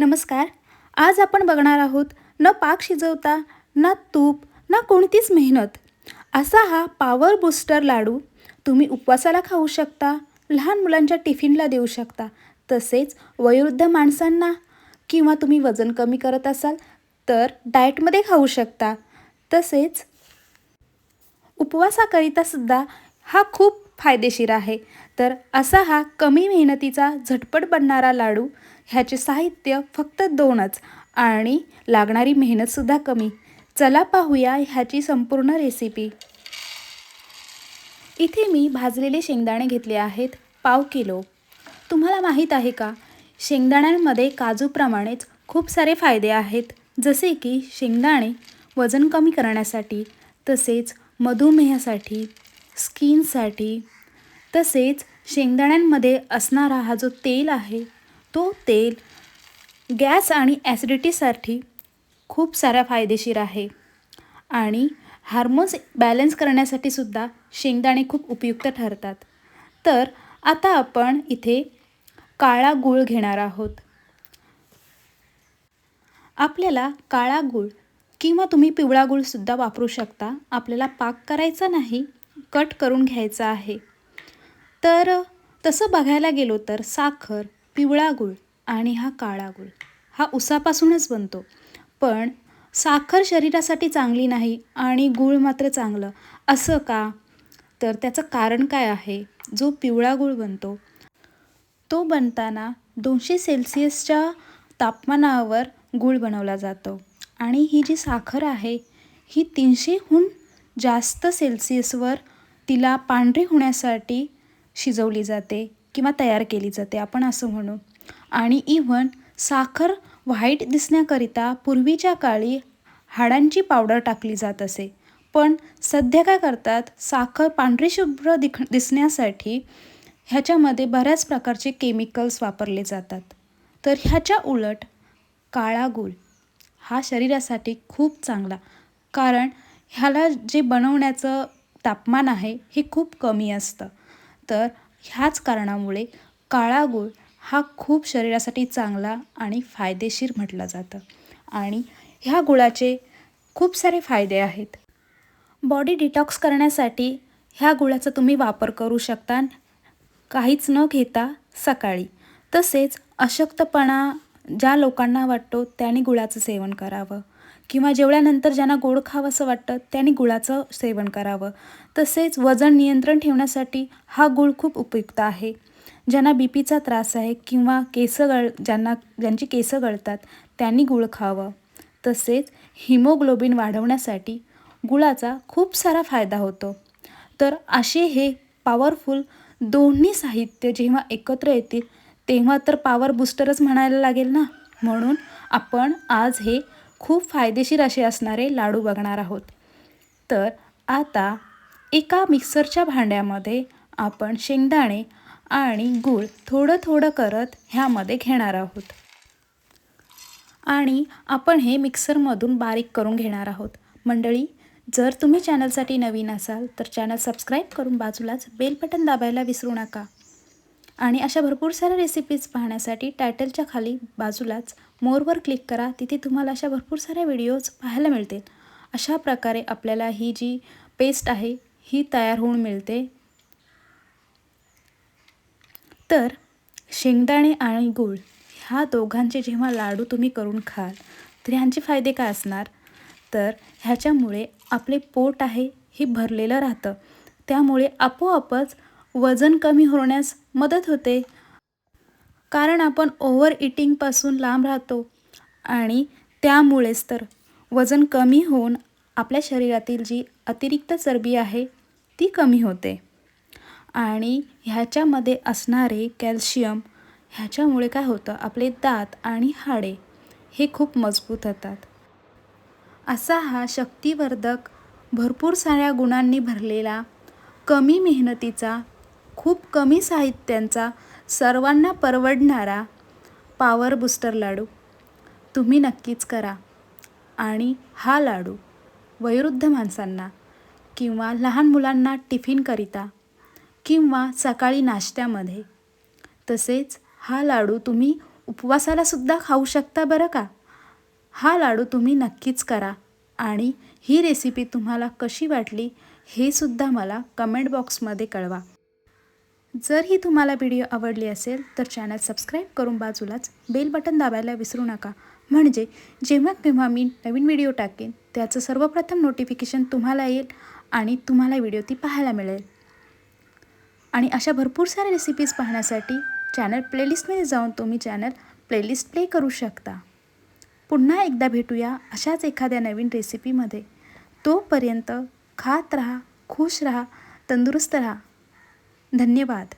नमस्कार. आज आपण बघणार आहोत न पाक शिजवता ना तूप ना कोणतीच मेहनत. असा हा पॉवर बूस्टर लाडू तुम्ही उपवासाला खाऊ शकता लहान मुलांच्या टिफिनला देऊ शकता तसेच वयोवृद्ध माणसांना. किंवा तुम्ही वजन कमी करत असाल तर डाएटमध्ये खाऊ शकता. तसेच उपवासाकरिता सुद्धा हा खूप फायदेशीर आहे. तर असा हा कमी मेहनतीचा झटपट बनणारा लाडू ह्याचे साहित्य फक्त दोनच आणि लागणारी मेहनतसुद्धा कमी. चला पाहूया ह्याची संपूर्ण रेसिपी इथे मी भाजलेले शेंगदाणे घेतले आहेत पाव किलो. तुम्हाला माहीत आहे का? शेंगदाण्यांमध्ये काजूप्रमाणेच खूप सारे फायदे आहेत. जसे की शेंगदाणे वजन कमी करण्यासाठी तसेच मधुमेहासाठी स्किनसाठी. तसेच शेंगदाण्यांमध्ये असणारा हा जो तेल आहे तो तेल गॅस आणि ॲसिडिटीसाठी खूप सारा फायदेशीर आहे. आणि हार्मोन्स बॅलन्स करण्यासाठी सुद्धा शेंगदाणे खूप उपयुक्त ठरतात. तर आता आपण इथे काळा गूळ घेणार आहोत. आपल्याला काळा गूळ किंवा तुम्ही पिवळा गूळसुद्धा वापरू शकता. आपल्याला पाक करायचा नाही कट करून घ्यायचा आहे. तर तसं बघायला गेलो तर साखर पिवळा गूळ आणि हा काळा गूळ हा उसापासूनच बनतो. पण साखर शरीरासाठी चांगली नाही आणि गूळ मात्र चांगलं. असं का? तर त्याचं कारण काय आहे? जो पिवळा गूळ बनतो तो बनताना दोनशे सेल्सिअसच्या तापमानावर गूळ बनवला जातो. आणि ही जी साखर आहे ही तीनशेहून जास्त सेल्सिअसवर तिला पांढरी होण्यासाठी शिजवली जाते किंवा तयार केली जाते आपण असं म्हणू. आणि इव्हन साखर व्हाईट दिसण्याकरिता पूर्वीच्या काळी हाडांची पावडर टाकली जात असे. पण सध्या काय करतात साखर पांढरी शुभ्र दिख दिसण्यासाठी ह्याच्यामध्ये बऱ्याच प्रकारचे केमिकल्स वापरले जातात. तर ह्याच्या उलट काळा गुळ हा शरीरासाठी खूप चांगला. कारण ह्याला जे बनवण्याचं तापमान आहे हे खूप कमी असतं. तर ह्याच कारणामुळे काळा गूळ हा खूप शरीरासाठी चांगला आणि फायदेशीर म्हटलं जातं. आणि ह्या गुळाचे खूप सारे फायदे आहेत. बॉडी डिटॉक्स करण्यासाठी ह्या गुळाचा तुम्ही वापर करू शकता काहीच न घेता सकाळी. तसेच अशक्तपणा ज्या लोकांना वाटतो त्यांनी गुळाचं सेवन करावं. किंवा जेवल्यानंतर ज्यांना गोड खावंसं वाटतं त्यांनी गुळाचं सेवन करावं. तसेच वजन नियंत्रण ठेवण्यासाठी हा गुळ खूप उपयुक्त आहे. ज्यांना बी पीचा त्रास आहे किंवा केस गळ ज्यांना ज्यांची केसं गळतात त्यांनी गुळ खावं. तसेच हिमोग्लोबिन वाढवण्यासाठी गुळाचा खूप सारा फायदा होतो. तर असे हे पॉवरफुल दोन्ही साहित्य जेव्हा एकत्र येतील तेव्हा तर पॉवर बूस्टरच म्हणायला लागेल ना? म्हणून आपण आज हे खूप फायदेशीर असे असणारे लाडू बघणार आहोत. तर आता एका मिक्सरच्या भांड्यामध्ये आपण शेंगदाणे आणि गूळ थोडं थोडं करत ह्यामध्ये घेणार आहोत. आणि आपण हे मिक्सरमधून बारीक करून घेणार आहोत. मंडळी जर तुम्ही चॅनलसाठी नवीन असाल तर चॅनल सबस्क्राईब करून बाजूलाच बेल बटन दाबायला विसरू नका. आणि अशा भरपूर साऱ्या रेसिपीज पाहण्यासाठी टायटलच्या खाली बाजूलाच मोरवर क्लिक करा तिथे तुम्हाला अशा भरपूर साऱ्या व्हिडिओज पाहायला मिळतील. अशा प्रकारे आपल्याला ही जी पेस्ट आहे ही तयार होऊन मिळते. तर शेंगदाणे आणि गूळ ह्या दोघांचे जेव्हा लाडू तुम्ही करून खाल तर ह्यांचे फायदे काय असणार? तर ह्याच्यामुळे आपले पोट आहे हे भरलेलं राहतं. त्यामुळे आपोआपच वजन कमी होण्यास मदत होते. कारण आपण ओव्हर इटिंगपासून लांब राहतो आणि त्यामुळेच तर वजन कमी होऊन आपल्या शरीरातील जी अतिरिक्त चरबी आहे ती कमी होते. आणि ह्याच्यामध्ये असणारे कॅल्शियम ह्याच्यामुळे काय होतं आपले दात आणि हाडे हे खूप मजबूत होतात. असा हा शक्तिवर्धक भरपूर साऱ्या गुणांनी भरलेला कमी मेहनतीचा खूप कमी साहित्यांचा सर्वांना परवडणारा पॉवर बूस्टर लाडू. तुम्ही नक्कीच करा. आणि हा लाडू वयोवृद्ध माणसांना किंवा लहान मुलांना टिफिनकरिता किंवा सकाळी नाश्त्यामध्ये तसेच हा लाडू तुम्ही उपवासालासुद्धा खाऊ शकता बरं का? हा लाडू तुम्ही नक्कीच करा. आणि ही रेसिपी तुम्हाला कशी वाटली हे सुद्धा मला कमेंट बॉक्समध्ये कळवा. जर ही तुम्हाला व्हिडिओ आवडली असेल तर चॅनल सबस्क्राईब करून बाजूलाच बेल बटन दाबायला विसरू नका. म्हणजे जेव्हा केव्हा मी नवीन व्हिडिओ टाकेन त्याचं सर्वप्रथम नोटिफिकेशन तुम्हाला येईल आणि तुम्हाला व्हिडिओ ती पाहायला मिळेल. आणि अशा भरपूर साऱ्या रेसिपीज पाहण्यासाठी चॅनल प्लेलिस्टमध्ये जाऊन तुम्ही चॅनल प्लेलिस्ट प्ले करू शकता. पुन्हा एकदा भेटूया अशाच एखाद्या नवीन रेसिपीमध्ये तोपर्यंत खात राहा खुश राहा तंदुरुस्त राहा. धन्यवाद.